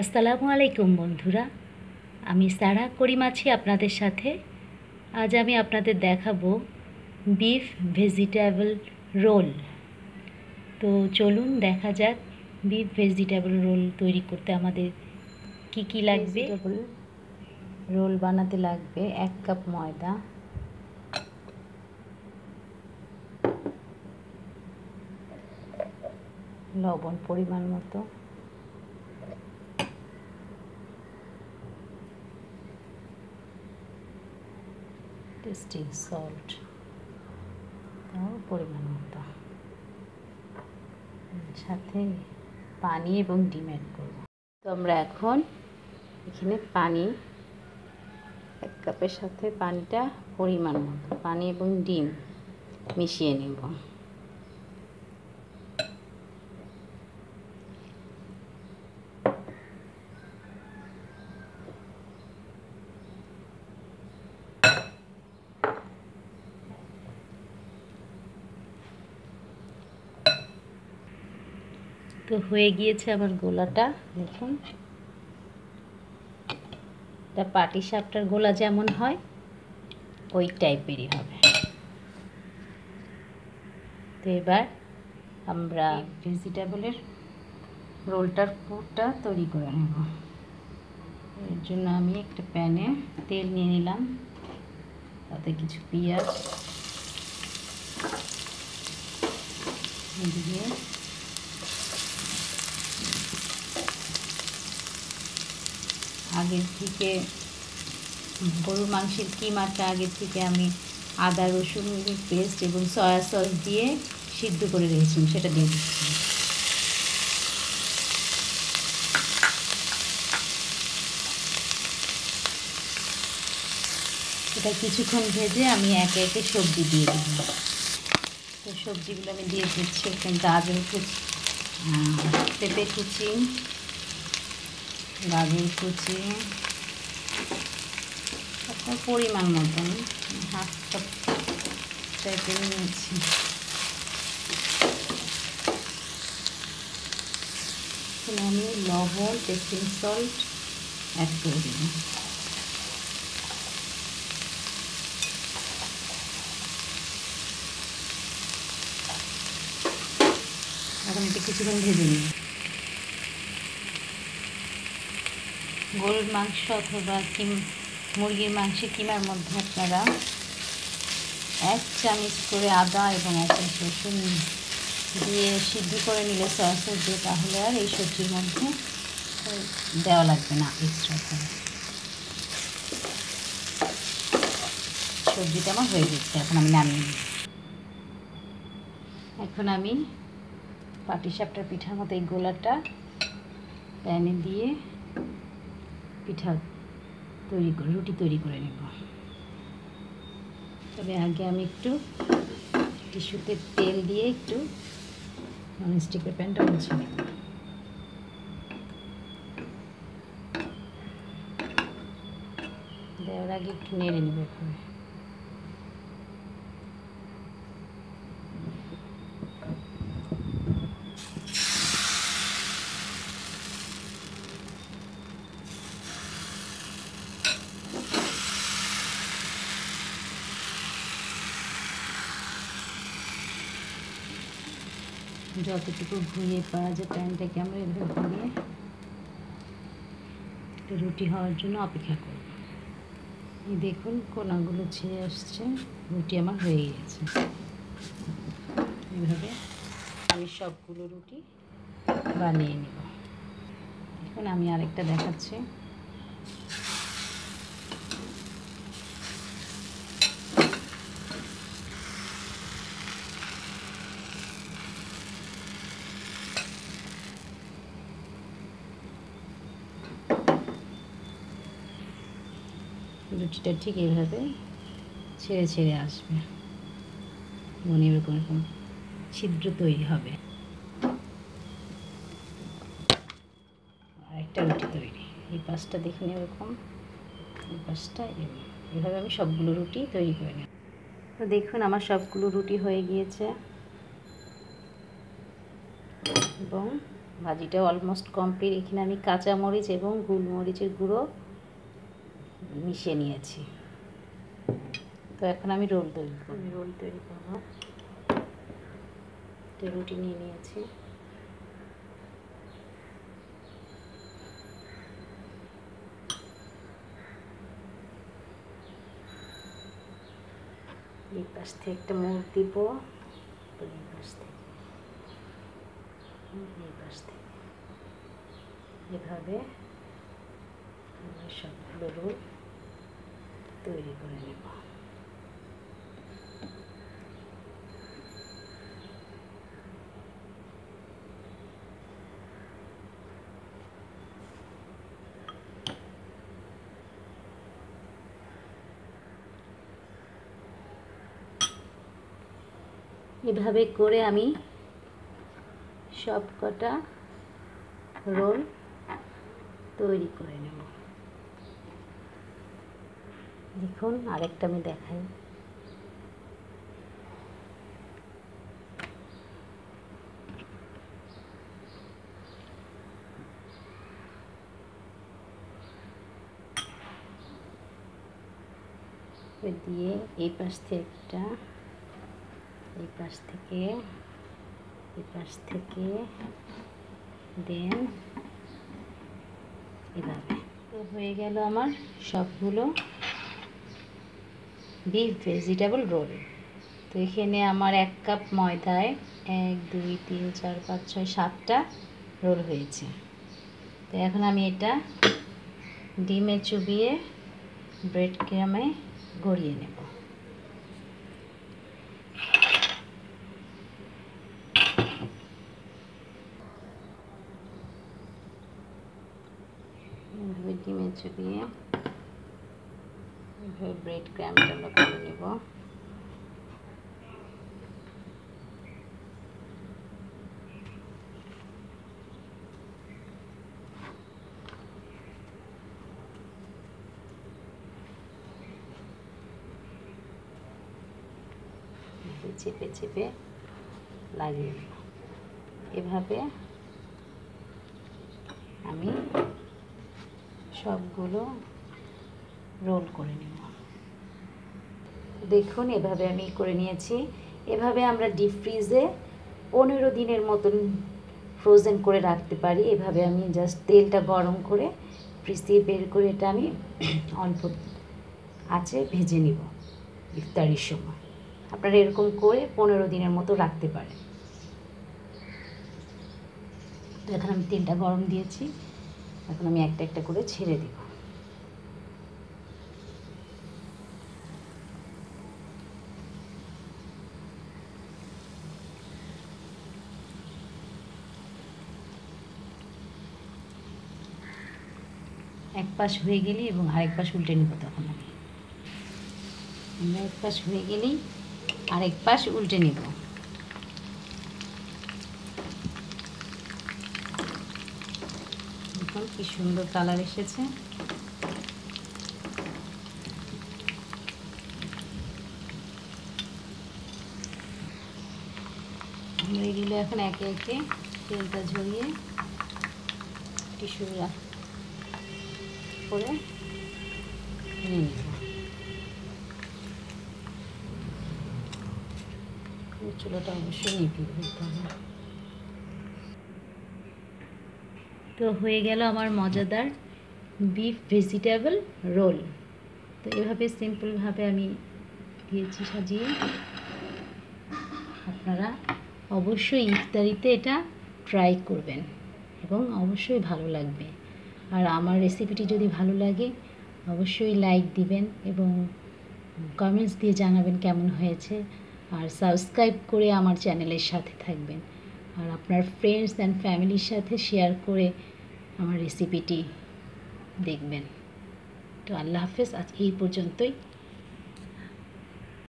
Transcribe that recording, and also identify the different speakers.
Speaker 1: আসসালামু আলাইকুম বন্ধুরা। আমি সারা করিম আছি আপনাদের সাথে। আজ আমি আপনাদের দেখাবো বিফ ভেজিটেবল রোল তো চলুন দেখা যাক বিফ ভেজিটেবল রোল তৈরি করতে আমাদের কি কি লাগবে। রোল বানাতে লাগবে এক কাপ ময়দা। লবণ পরিমাণ মতো। টেস্টিং সল্ট তাও পরিমাণ মতো। সাথে পানি এবং ডিম অ্যাড করব। তো আমরা এখন এখানে পানি, এক কাপের সাথে পানিটা পরিমাণ মতো, পানি এবং ডিম মিশিয়ে নেব। তো হয়ে গিয়েছে আমার গোলাটা, দেখুন। তা পাটি সাপটার গোলা যেমন হয়, ওই টাইপেরই হবে। তো এবার আমরা ভেজিটেবলের রোলটার পুরটা তৈরি করে নেব। এর জন্য আমি একটা প্যানে তেল নিয়ে নিলাম, তাতে কিছু পেঁয়াজ দিয়ে আগের থেকে গরুর মাংসের কিমাটা আগের থেকে আমি আদা, রসুন, পেস্ট এবং সয়া সস দিয়ে সিদ্ধ করে রেখেছিলাম, সেটা দিয়ে দিচ্ছি। এটা কিছুক্ষণ ভেজে আমি একে একে সবজি দিয়ে দিব তো সবজিগুলো আমি দিয়ে দিচ্ছি, এখানে গাজর কুচি পেঁপে কুচি গাজর কুচি। আপনার পরিমাণ মতন হাফ কাপ টাইপের নিয়েছি। এখানে আমি লবণ টেস্টিং সল্ট অ্যাড করে দিব। এখন এটা কিছুক্ষণ ভেজে নিই। গরুর মাংস অথবা কিম, মুরগির মাংসের কিমার মধ্যে আপনারা এক চামচ করে আদা এবং এক চামচ রসুন দিয়ে সিদ্ধ করে নিলে সয়া সস দিয়ে তাহলে আর এই সবজির মধ্যে দেওয়া লাগবে না এক্সট্রা করে। সবজিটা আমার হয়ে গেছে, এখন আমি নিই। এখন আমি পাটিসাপটার পিঠার মতো এই গোলাটা প্যানে দিয়ে পিঠা তৈরি করে, রুটি তৈরি করে নেব। তবে আগে আমি একটু টিস্যুতে তেল দিয়ে একটু ননস্টিকের প্যানটা মুছে নেব। দেওয়ার আগে একটু নেড়ে নেবে এখানে যতটুকু ঘুরিয়ে পাওয়া যায়, প্যানটাকে আমরা এভাবে ঘুরিয়ে রুটি হওয়ার জন্য অপেক্ষা করব। এই দেখুন, কোনাগুলো ছেড়ে আসছে, রুটি আমার হয়ে গেছে। এভাবে আমি সবগুলো রুটি বানিয়ে নেব। এখন আমি আরেকটা দেখাচ্ছি। রুটিটা ঠিক এইভাবে ছেড়ে ছেড়ে আসবে। মনে এরকম এরকম ছিদ্র তৈরি হবে। আরেকটা রুটি তৈরি। এই পাশটা দেখুন এরকম। এই পাশটা এভাবে আমি সবগুলো রুটি তৈরি করে নেব তো দেখুন, আমার সবগুলো রুটি হয়ে গিয়েছে। এবং ভাজিটা অলমোস্ট কমপ্লিট এখানে আমি কাঁচামরিচ এবং গোলমরিচের গুঁড়ো মিশিয়ে নিয়েছি। তো এখন আমি রোল তৈরি করব। রোল তৈরি করব। রুটি নিয়ে নিয়েছি। এই পাশ থেকে একটা মুখ দিব। এই পাশ থেকে। এই পাশ থেকে। এভাবে সবগুলো রোল তৈরি করে নেব এভাবে করে আমি সব কটা রোল তৈরি করে নেব। দেখুন আরেকটা আমি দেখাই। দিয়ে এই পাশ থেকে একটা এই পাশ থেকে, এই পাশ থেকে, দেন এভাবে। তো হয়ে গেল আমার সবগুলো। বিফ ভেজিটেবল রোল তো এখানে আমার এক কাপ ময়দায় এক, দুই, তিন, চার, পাঁচ, ছয়, সাতটা রোল হয়েছে। তো এখন আমি এটা ডিমে চুবিয়ে ব্রেড ক্রামে গড়িয়ে নেব। ডিমে চুবিয়ে এভাবে ব্রেড ক্র্যামটা আমরা করে নেব। চেপে চেপে লাগিয়ে নেব। এভাবে আমি সবগুলো রোল করে নেব। দেখুন, এভাবে আমি করে নিয়েছি। এভাবে আমরা ডিপ ফ্রিজে পনেরো দিনের মতন ফ্রোজেন করে রাখতে পারি। এভাবে আমি জাস্ট তেলটা গরম করে ফ্রিজ থেকে বের করে এটা আমি অল্প আছে ভেজে নিব ইফতারির সময়। আপনারা এরকম করে পনেরো দিনের মতো রাখতে পারেন। তো এখন আমি তেলটা গরম দিয়েছি। এখন আমি একটা একটা করে ছেড়ে দেব। এক পাশ হয়ে গেলে এবং আরেক পাশ উল্টে নেব তখন আমি। এক পাশ হয়ে গেলেই আরেক পাশ উল্টে নেব। দেখুন কি সুন্দর কালার এসেছে। এখন একে একে তেলটা ঝরিয়ে টিস্যু করে। নিয়ে নেব চুলোটা অবশ্যই নিভিয়ে ফেলতে হবে। তো হয়ে গেল আমার মজাদার বিফ ভেজিটেবল রোল তো এভাবে সিম্পলভাবে আমি দিয়েছি সাজিয়ে। আপনারা অবশ্যই ইফতারিতে এটা ট্রাই করবেন এবং অবশ্যই ভালো লাগবে। আর আমার রেসিপিটি যদি ভালো লাগে, অবশ্যই লাইক দিবেন এবং কমেন্টস দিয়ে জানাবেন কেমন হয়েছে। আর সাবস্ক্রাইব করে আমার চ্যানেলের সাথে থাকবেন। আর আপনার ফ্রেন্ডস অ্যান্ড ফ্যামিলির সাথে শেয়ার করে আমার রেসিপিটি দেখবেন। তো আল্লাহ হাফেজ, আজ এই পর্যন্তই।